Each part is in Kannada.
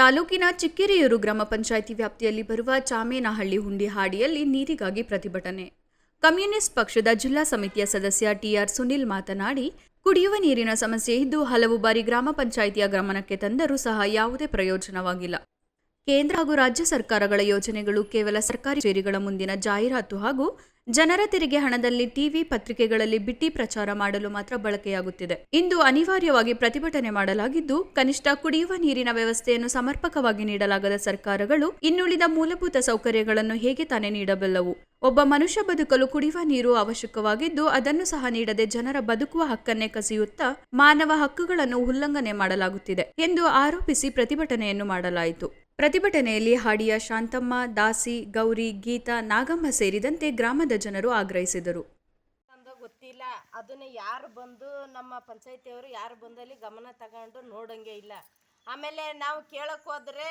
ತಾಲೂಕಿನ ಚಿಕ್ಕಿರಿಯೂರು ಗ್ರಾಮ ಪಂಚಾಯಿತಿ ವ್ಯಾಪ್ತಿಯಲ್ಲಿ ಬರುವ ಚಾಮೇನಹಳ್ಳಿ ಹುಂಡಿ ಹಾಡಿಯಲ್ಲಿ ನೀರಿಗಾಗಿ ಪ್ರತಿಭಟನೆ. ಕಮ್ಯುನಿಸ್ಟ್ ಪಕ್ಷದ ಜಿಲ್ಲಾ ಸಮಿತಿಯ ಸದಸ್ಯ ಟಿಆರ್ ಸುನಿಲ್ ಮಾತನಾಡಿ, ಕುಡಿಯುವ ನೀರಿನ ಸಮಸ್ಯೆ ಇದ್ದು ಹಲವು ಬಾರಿ ಗ್ರಾಮ ಪಂಚಾಯಿತಿಯ ಗಮನಕ್ಕೆ ತಂದರೂ ಸಹ ಯಾವುದೇ ಪ್ರಯೋಜನವಾಗಿಲ್ಲ. ಕೇಂದ್ರ ಹಾಗೂ ರಾಜ್ಯ ಸರ್ಕಾರಗಳ ಯೋಜನೆಗಳು ಕೇವಲ ಸರ್ಕಾರಿ ಕಚೇರಿಗಳ ಮುಂದಿನ ಜಾಹೀರಾತು ಹಾಗೂ ಜನರ ತೆರಿಗೆ ಹಣದಲ್ಲಿ ಟಿವಿ ಪತ್ರಿಕೆಗಳಲ್ಲಿ ಬಿಟ್ಟಿ ಪ್ರಚಾರ ಮಾಡಲು ಮಾತ್ರ ಬಳಕೆಯಾಗುತ್ತಿದೆ. ಇಂದು ಅನಿವಾರ್ಯವಾಗಿ ಪ್ರತಿಭಟನೆ ಮಾಡಲಾಗಿದ್ದು, ಕನಿಷ್ಠ ಕುಡಿಯುವ ನೀರಿನ ವ್ಯವಸ್ಥೆಯನ್ನು ಸಮರ್ಪಕವಾಗಿ ನೀಡಲಾಗದ ಸರ್ಕಾರಗಳು ಇನ್ನುಳಿದ ಮೂಲಭೂತ ಸೌಕರ್ಯಗಳನ್ನು ಹೇಗೆ ತಾನೇ ನೀಡಬಲ್ಲವು? ಒಬ್ಬ ಮನುಷ್ಯ ಬದುಕಲು ಕುಡಿಯುವ ನೀರು ಅವಶ್ಯಕವಾಗಿದ್ದು, ಅದನ್ನು ಸಹ ನೀಡದೆ ಜನರ ಬದುಕುವ ಹಕ್ಕನ್ನೇ ಕಸಿಯುತ್ತಾ ಮಾನವ ಹಕ್ಕುಗಳನ್ನು ಉಲ್ಲಂಘನೆ ಮಾಡಲಾಗುತ್ತಿದೆ ಎಂದು ಆರೋಪಿಸಿ ಪ್ರತಿಭಟನೆಯನ್ನು ಮಾಡಲಾಯಿತು. ಪ್ರತಿಭಟನೆಯಲ್ಲಿ ಹಾಡಿಯ ಶಾಂತಮ್ಮ, ದಾಸಿ, ಗೌರಿ, ಗೀತಾ, ನಾಗಮ್ಮ ಸೇರಿದಂತೆ ಗ್ರಾಮದ ಜನರು ಆಗ್ರಹಿಸಿದರು. ಗೊತ್ತಿಲ್ಲ. ಅದನ್ನ ಯಾರು ಬಂದು ನಮ್ಮ ಪಂಚಾಯತಿಯವರು ಯಾರು ಬಂದಲ್ಲಿ ಗಮನ ತಗೊಂಡು ನೋಡಂಗೆ ಇಲ್ಲ. ಆಮೇಲೆ ನಾವು ಕೇಳಕ್ ಹೋದ್ರೆ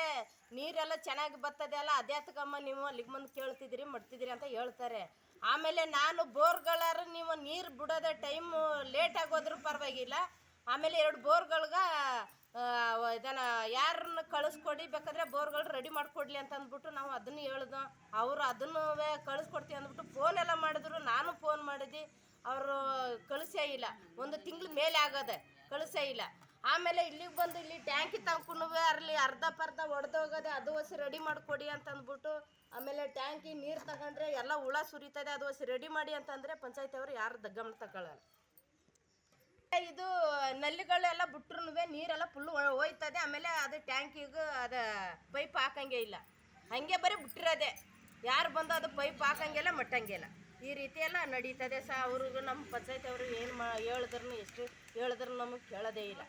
ನೀರೆಲ್ಲ ಚೆನ್ನಾಗಿ ಬರ್ತದೆ ಅಲ್ಲ ಅದ್ಯಾತಕಮ್ಮ ನೀವು ಅಲ್ಲಿಗೆ ಬಂದು ಕೇಳ್ತಿದ್ದೀರಿ ಮಾಡ್ತಿದ್ರಿ ಅಂತ ಹೇಳ್ತಾರೆ. ಆಮೇಲೆ ನಾನು ಬೋರ್ಗಳಾರು ನೀವು ನೀರು ಬಿಡೋದ ಟೈಮು ಲೇಟ್ ಆಗೋದ್ರೂ ಪರವಾಗಿಲ್ಲ. ಆಮೇಲೆ ಎರಡು ಬೋರ್ಗಳ್ಗ ಇದನ್ನ ಯಾರನ್ನ ಕಳಿಸ್ಕೊಡಿ, ಬೇಕಾದ್ರೆ ಬೋರ್ಗಳು ರೆಡಿ ಮಾಡಿಕೊಡ್ಲಿ ಅಂತ ಅಂದ್ಬಿಟ್ಟು ನಾವು ಅದನ್ನು ಹೇಳ್ದು. ಅವರು ಅದನ್ನು ಕಳಿಸ್ಕೊಡ್ತೀವಿ ಅಂದ್ಬಿಟ್ಟು ಫೋನ್ ಎಲ್ಲ ಮಾಡಿದ್ರು, ನಾನು ಫೋನ್ ಮಾಡಿದ್ವಿ ಅವರು ಕಳಿಸೇ ಇಲ್ಲ. ಒಂದು ತಿಂಗಳ ಮೇಲೆ ಆಗದೆ, ಕಳಿಸೇ ಇಲ್ಲ. ಆಮೇಲೆ ಇಲ್ಲಿಗೆ ಬಂದು ಇಲ್ಲಿ ಟ್ಯಾಂಕಿ ತಂಕೂ ಅಲ್ಲಿ ಅರ್ಧ ಪರ್ಧ ಒಡೆದೋಗದೆ ಅದು ಹೊಸಿ ರೆಡಿ ಮಾಡಿಕೊಡಿ ಅಂತ ಅಂದ್ಬಿಟ್ಟು ಆಮೇಲೆ ಟ್ಯಾಂಕಿ ನೀರು ತಗೊಂಡ್ರೆ ಎಲ್ಲ ಹುಳ ಸುರಿತದೆ, ಅದು ಹೊಸಿ ರೆಡಿ ಮಾಡಿ ಅಂತಂದರೆ ಪಂಚಾಯತಿ ಅವರು ಯಾರು ಗಮನ ತಗೊಳ್ಳಲ್ಲ ಇದು ನಲ್ಲಿಗಳೆಲ್ಲ ಬಿಟ್ರು ನೀರೆಲ್ಲ ಫುಲ್ ಹೋಯ್ತದೆ. ಆಮೇಲೆ ಅದು ಟ್ಯಾಂಕಿಗೆ ಅದ ಪೈಪ್ ಹಾಕಂಗೆ ಇಲ್ಲ. ಹಂಗೆ ಬರೀ ಬಿಟ್ಟಿರೋದೆ. ಯಾರು ಬಂದು ಅದು ಪೈಪ್ ಹಾಕಂಗೆಲ್ಲ ಮಟ್ಟಂಗಿಲ್ಲ. ಈ ರೀತಿ ಎಲ್ಲ ನಡೀತದೆ ಸಹ ಅವ್ರಿಗೂ ನಮ್ಮ ಪಂಚಾಯತಿ ಅವರು ಏನು ಮಾ ಹೇಳಿದ್ರು ಎಷ್ಟು ಹೇಳಿದ್ರು ನಮಗೆ ಕೇಳೋದೇ ಇಲ್ಲ.